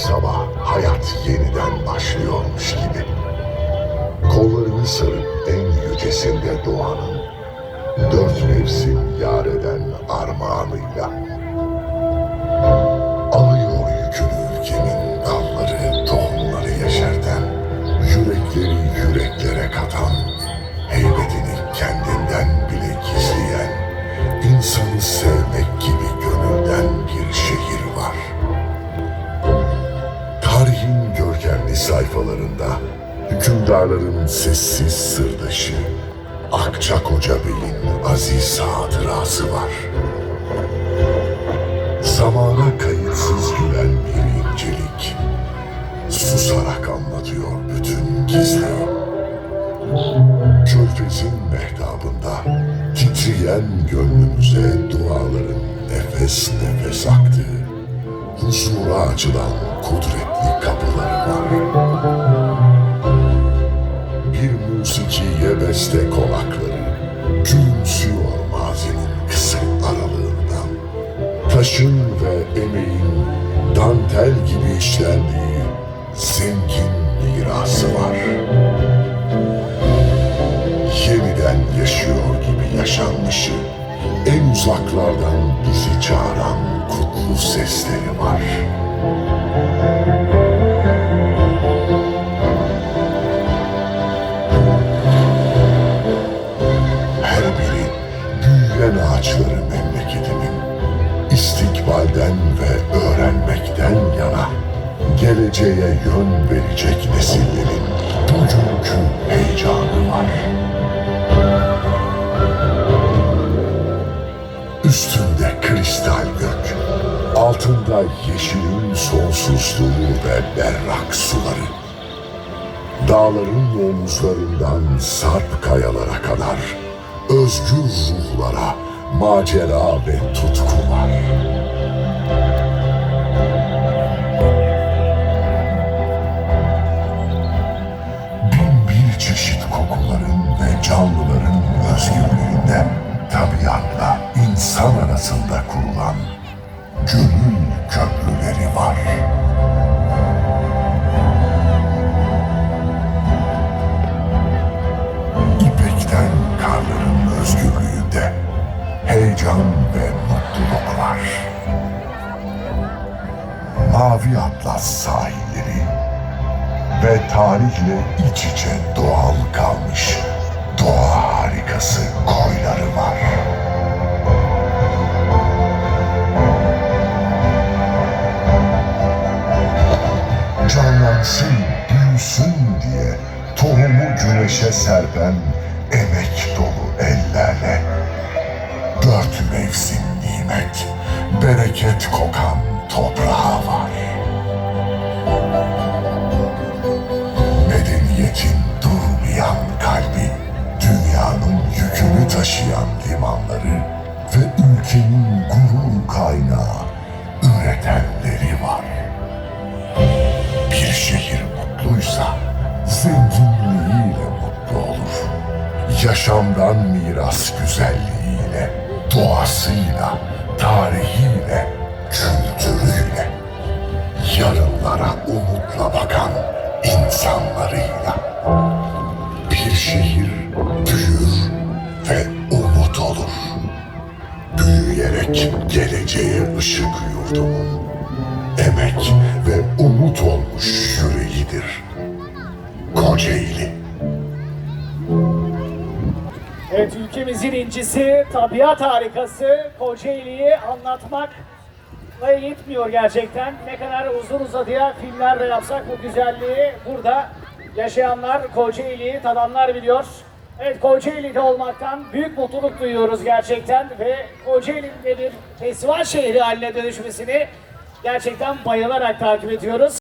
sabah hayat yeniden başlıyormuş gibi. Kollarını sarıp en yücesinde doğanın, dört mevsim yar eden armağanıyla. Hükümdarların sessiz sırdaşı, Akçakoca Bey'in aziz hatırası var. Zamana kayıtsız gülen bir incelik, susarak anlatıyor bütün gizli. Körfez'in mehtabında titreyen gönlümüze duaların nefes nefes aktığı, huzura açılan kudretli kapıları var. Beste konakları, gülümsüyor mazinin kısık aralığından. Taşın ve emeğin dantel gibi işlendiği zengin mirası var yeniden yaşıyor gibi yaşanmışı, en uzaklardan bizi çağıran kutlu sesleri var. Ağaçları memleketimin, istikbalden ve öğrenmekten yana, geleceğe yön verecek nesillerin bugünkü heyecanı var. Üstünde kristal gök, altında yeşilin sonsuzluğu ve berrak suları. Dağların omuzlarından sarp kayalara kadar, özgür ruhlara macera ve tutku var. Mavi Atlas sahilleri ve tarihle iç içe doğal kalmış doğa harikası koyları var. Canlansın, büyüsün diye tohumu güneşe serpen emek dolu ellerle dört mevsim nimet, bereket kokan toprağı var. Taşıyan limanları ve ülkenin gurur kaynağı, üretenleri var. Bir şehir mutluysa zenginliğiyle mutlu olur. Yaşamdan miras güzelliğiyle, doğasıyla, tarihiyle, kültürüyle yarınlara umutla bakan insanlarıyla bir şehir büyür Büyüyerek geleceğe ışık yurdumun. Emek ve umut olmuş yüreğidir. Kocaeli. Evet ülkemizin incisi, tabiat harikası Kocaeli'yi anlatmakla yetmiyor gerçekten. Ne kadar uzun uzadıya filmler de yapsak bu güzelliği burada yaşayanlar Kocaeli'yi tadanlar biliyor. Evet Kocaeli'de olmaktan büyük mutluluk duyuyoruz gerçekten ve Kocaeli'nin de bir festival şehri haline dönüşmesini gerçekten bayılarak takip ediyoruz.